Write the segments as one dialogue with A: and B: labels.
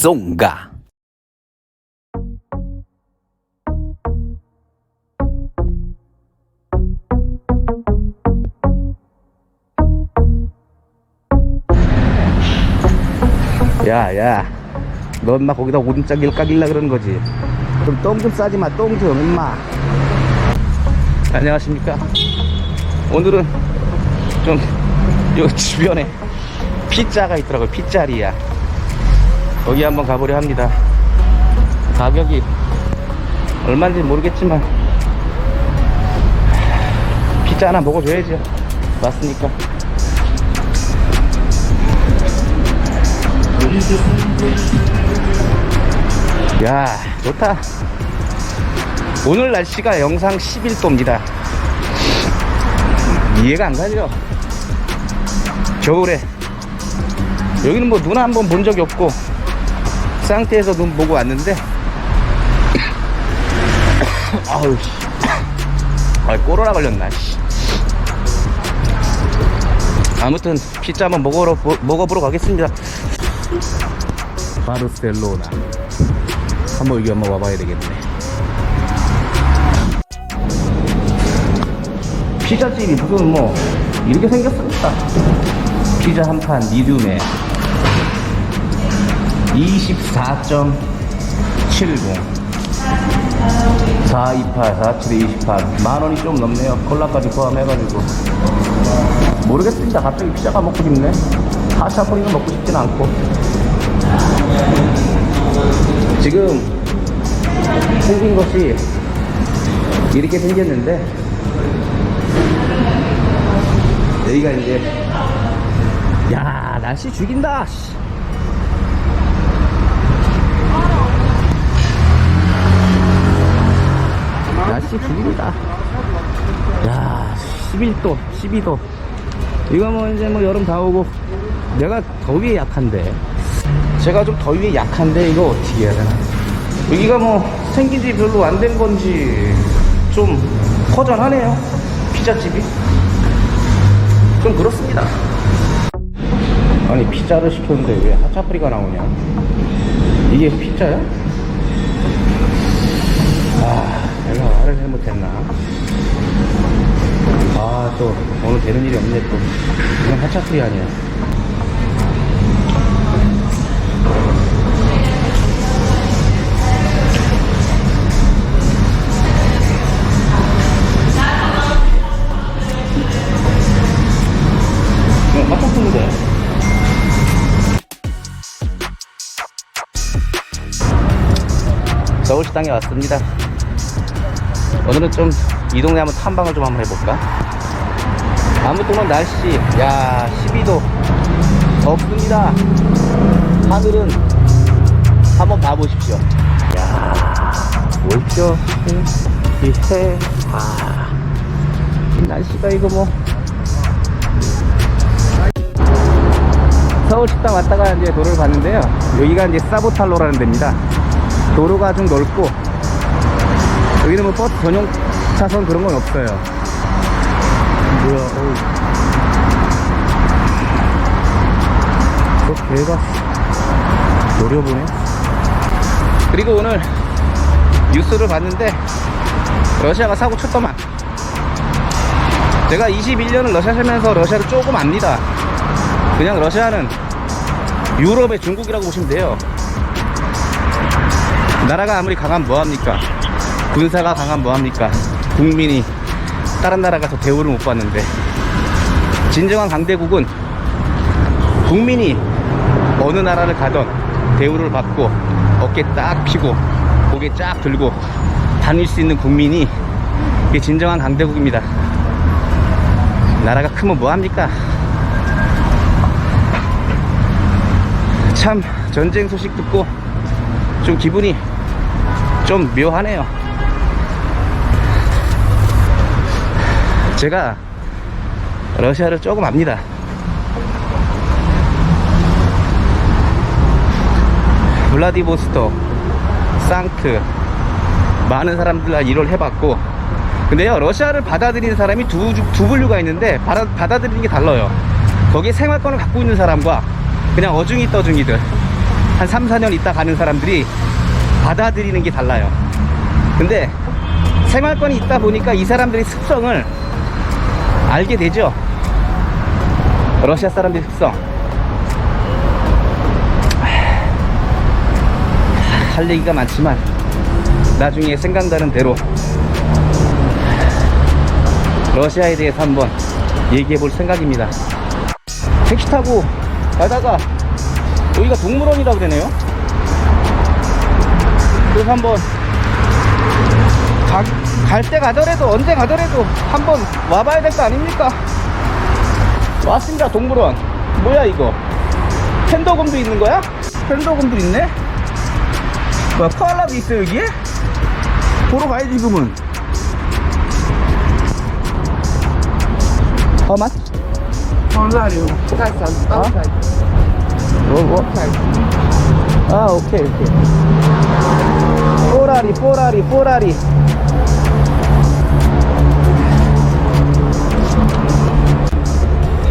A: 송가 야, 야. 너 엄마 거기다 오줌짜기를 까길라 그러는 거지. 좀똥좀 싸지 마, 똥 좀, 엄마. 안녕하십니까. 오늘은 좀, 요 주변에 피자가 있더라고요. 피자리야. 거기 한번 가보려 합니다. 가격이 얼마인지 모르겠지만, 피자 하나 먹어줘야죠. 맞습니까? 야 좋다 오늘 날씨가 영상 11도입니다 이해가 안 가죠 겨울에 여기는 뭐 눈 한 번 본 적이 없고 상태에서 눈 보고 왔는데. 아우 씨. 아, 코로나 걸렸나 씨. 아무튼 피자 한번 먹으러 보- 먹어보러 가겠습니다. 바르셀로나. 한번 여기 한번 와봐야 되겠네. 피자집이 무슨 뭐 이렇게 생겼습니다 피자 한판 미디움에 24.70 428, 47, 28 만원이 좀 넘네요. 콜라까지 포함해가지고. 모르겠습니다. 갑자기 피자가 먹고 싶네. 하차코리는 먹고 싶진 않고. 지금 생긴 것이 이렇게 생겼는데 여기가 이제 야 날씨 죽인다 날씨 죽인다. 야 11도 12도. 이거 뭐 이제 뭐 여름 다 오고 내가 더위에 약한데. 제가 좀 더위에 약한데 이거 어떻게 해야 되나? 여기가 뭐 생긴 지 별로 안 된 건지 좀 허전하네요. 피자집이? 좀 그렇습니다. 아니 피자를 시켰는데 왜 하차프리가 나오냐? 이게 피자야? 잘못했나? 아 또 오늘 되는 일이 없네 또. 이건 하차프리 아니야. 서울시장에 왔습니다 오늘은 좀 이 동네 한번 탐방을 좀 한번 해볼까? 아무튼 날씨 야 12도 덥습니다. 하늘은 한번 봐보십시오. 야 뭘죠 이해. 아, 이 날씨가 이거 뭐. 서울 식당 왔다가 이제 도로를 봤는데요. 여기가 이제 사보탈로라는 데입니다. 도로가 좀 넓고 여기는 뭐 버스 전용 차선 그런 건 없어요. 뭐야 어우. 저 개가 노려보네. 그리고 오늘 뉴스를 봤는데 러시아가 사고 쳤더만. 제가 21년을 러시아 살면서 러시아를 조금 압니다. 그냥 러시아는 유럽의 중국이라고 보시면 돼요. 나라가 아무리 강하면 뭐합니까 군사가 강하면 뭐합니까? 국민이 다른 나라 가서 대우를 못 받는데. 진정한 강대국은 국민이 어느 나라를 가던 대우를 받고 어깨 딱 피고 고개 쫙 들고 다닐 수 있는 국민이 이게 진정한 강대국입니다. 나라가 크면 뭐합니까? 참 전쟁 소식 듣고 좀 기분이 좀 묘하네요. 제가 러시아를 조금 압니다. 블라디보스토크, 상트 많은 사람들과 일을 해봤고 근데요 러시아를 받아들이는 사람이 두, 주- 두 분류가 있는데 받아, 받아들이는 게 달라요 거기에 생활권을 갖고 있는 사람과 그냥 어중이 떠중이들 한 3, 4년 있다 가는 사람들이 받아들이는 게 달라요. 근데 생활권이 있다 보니까 이 사람들의 습성을 알게 되죠. 러시아 사람들의 습성. 할 얘기가 많지만 나중에 생각나는 대로 러시아에 대해서 한번 얘기해 볼 생각입니다. 택시 타고 가다가 여기가 동물원이라 그러네요. 그래서 한번 갈 때 가더라도 언제 가더라도 한번 와봐야 될 거 아닙니까? 왔습니다 동물원. 뭐야 이거? 팬더곰도 있는 거야? 팬더곰도 있네? 뭐야 코알라도 있어 여기에? 보러 가야지 지금은. 어만?
B: Caçado.
A: Hã?
B: Outside.
A: 뭐 뭐? 아 오케이 오케이 뽀라리 뽀라리 뽀라리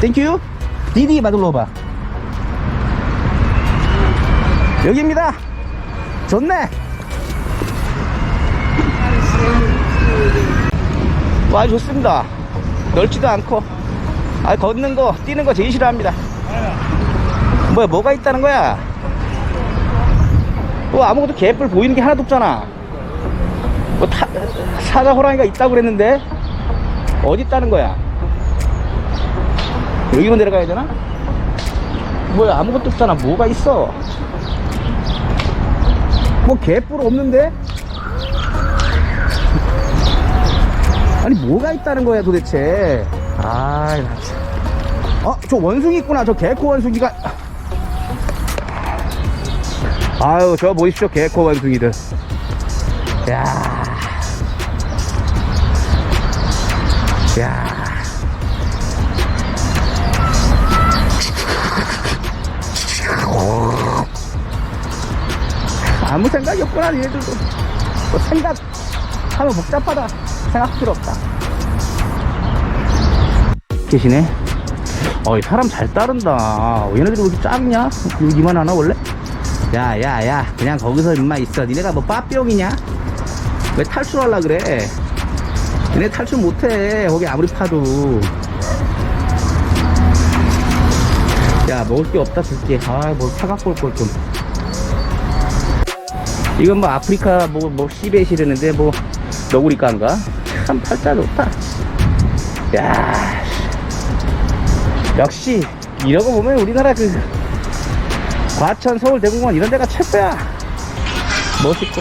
A: 땡큐 디디 마들로바 여기입니다. 좋네. 와 좋습니다. 넓지도 않고. 아 걷는 거 뛰는 거 제일 싫어합니다. 뭐야 뭐가 있다는 거야? 뭐 아무것도 개뿔 보이는 게 하나도 없잖아. 뭐 타, 사자 호랑이가 있다고 그랬는데 어디 있다는 거야 여기로 내려가야 되나 뭐야 아무것도 없잖아 뭐가 있어 뭐 개뿔 없는데 아니 뭐가 있다는 거야 도대체 아이. 어, 저 원숭이 있구나. 저 개코 원숭이가. 아유, 저 보십시오. 개코 원숭이들. 야. 야. 아무 생각이 없구나, 얘들도. 뭐 생각 하면 복잡하다. 생각 필요 없다. 계시네. 어이 사람 잘 따른다 얘네들이 왜 이렇게 작냐? 이만 하나 원래? 야야 야 그냥 거기서 임마 있어 니네가 뭐 빠삐용이냐? 왜 탈출하려 그래 니네 탈출 못해 거기 아무리 파도 야 먹을 게 없다 줄게 아뭐 사갖고 올걸좀 이건 뭐 아프리카 뭐, 뭐 시베시르는데 뭐 너구리까인가? 참 팔자 좋다. 야 역시 이러고 보면 우리나라 그 과천 서울 대공원 이런 데가 최고야. 멋있고.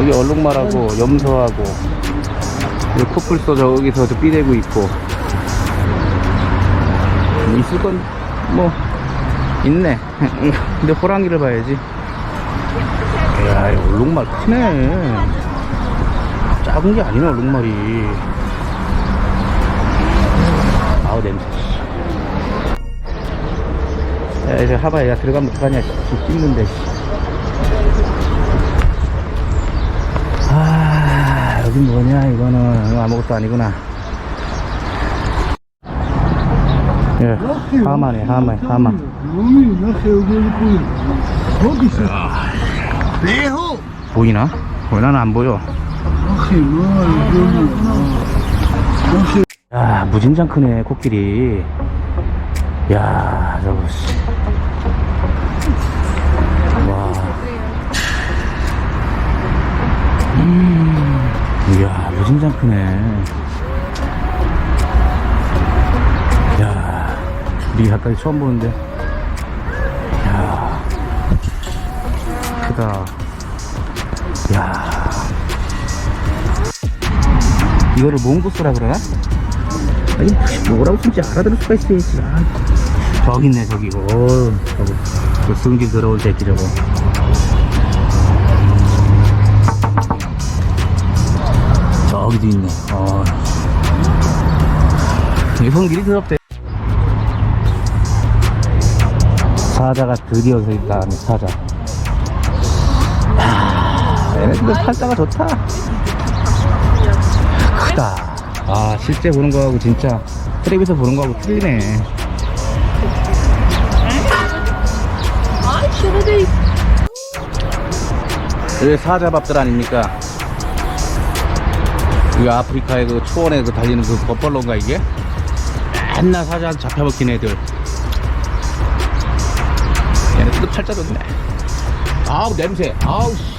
A: 여기 얼룩말하고 염소하고 코뿔소 저기서 저 삐대고 있고. 있을 건뭐 있네. 근데 호랑이를 봐야지. 이야 이 얼룩말 크네. 작은 게 아니네 얼룩말이. 아우 냄새. 야 이제 하바야 야, 들어가면 어떡하냐 씨. 찢는데 씨. 아 여긴 뭐냐 이거는. 이거 아무것도 아니구나 예 하마네 하마 하마. 보이나? 왜 나는 안 보여. 야 무진장 크네 코끼리. 야 저거 씨. 와. 음, 이야 무진장 크네 우리 가까이 처음 보는데. 야. 크다. 야. 이거를 몽고스라 그러나? 아니 뭐라고 쓴지 알아들을 수가 있어야지 아. 저기 있네 저기. 오 저거. 저 승질 들어올 새끼 저거. 저기도 있네. 어. 이 성질이 더럽대 사자가 드디어 저기가 사자 야, 얘네들 살자가 좋다. 크다. 아 실제 보는 거하고 진짜 텔레비에서 보는 거하고 틀리네. 이게 사자밥들 아닙니까? 이거 아프리카의 그 초원에 그 달리는 그 버펄로인가 이게? 맨날 사자한테 잡혀먹힌 애들 얘네들도 팔자 좋네. 아우 냄새. 아우 씨.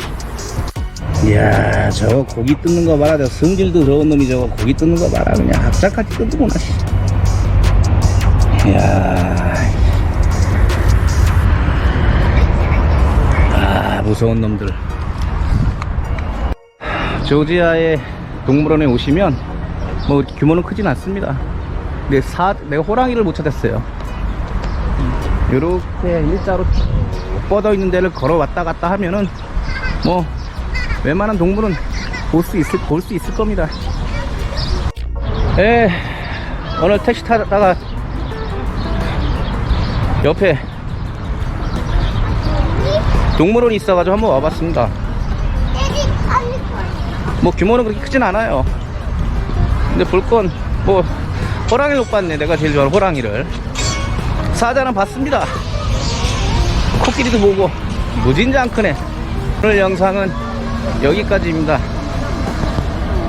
A: 이야 저거 고기 뜯는 거 봐라. 저 성질도 더러운 놈이 저거 고기 뜯는 거 봐라. 그냥 악착같이 뜯는구나 씨. 이야 아 무서운 놈들. 조지아의 동물원에 오시면 뭐 규모는 크진 않습니다. 근데 사 내가 호랑이를 못 찾았어요 이렇게 일자로 쭉 뻗어 있는 데를 걸어 왔다 갔다 하면은 뭐 웬만한 동물은 볼 수 있을 볼 수 있을 겁니다. 에 오늘 택시 타다가 옆에 동물원이 있어가지고 한번 와봤습니다. 뭐 규모는 그렇게 크진 않아요. 근데 볼 건 뭐 호랑이를 못 봤네. 내가 제일 좋아하는 호랑이를. 사자는 봤습니다. 코끼리도 보고 무진장 크네. 오늘 영상은 여기까지입니다.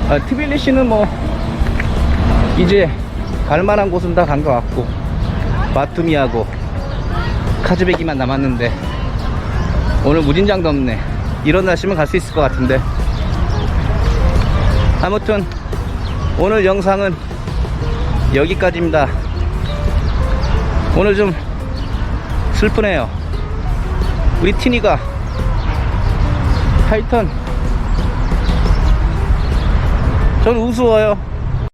A: 아, 트빌리시는 뭐 이제 갈만한 곳은 다 간 것 같고 바투미하고 카즈베기만 남았는데 오늘 무진장도 없네. 이런 날씨면 갈 수 있을 것 같은데 아무튼 오늘 영상은 여기까지입니다. 오늘 좀 슬프네요. 우리 티니가 하여튼 전 우스워요.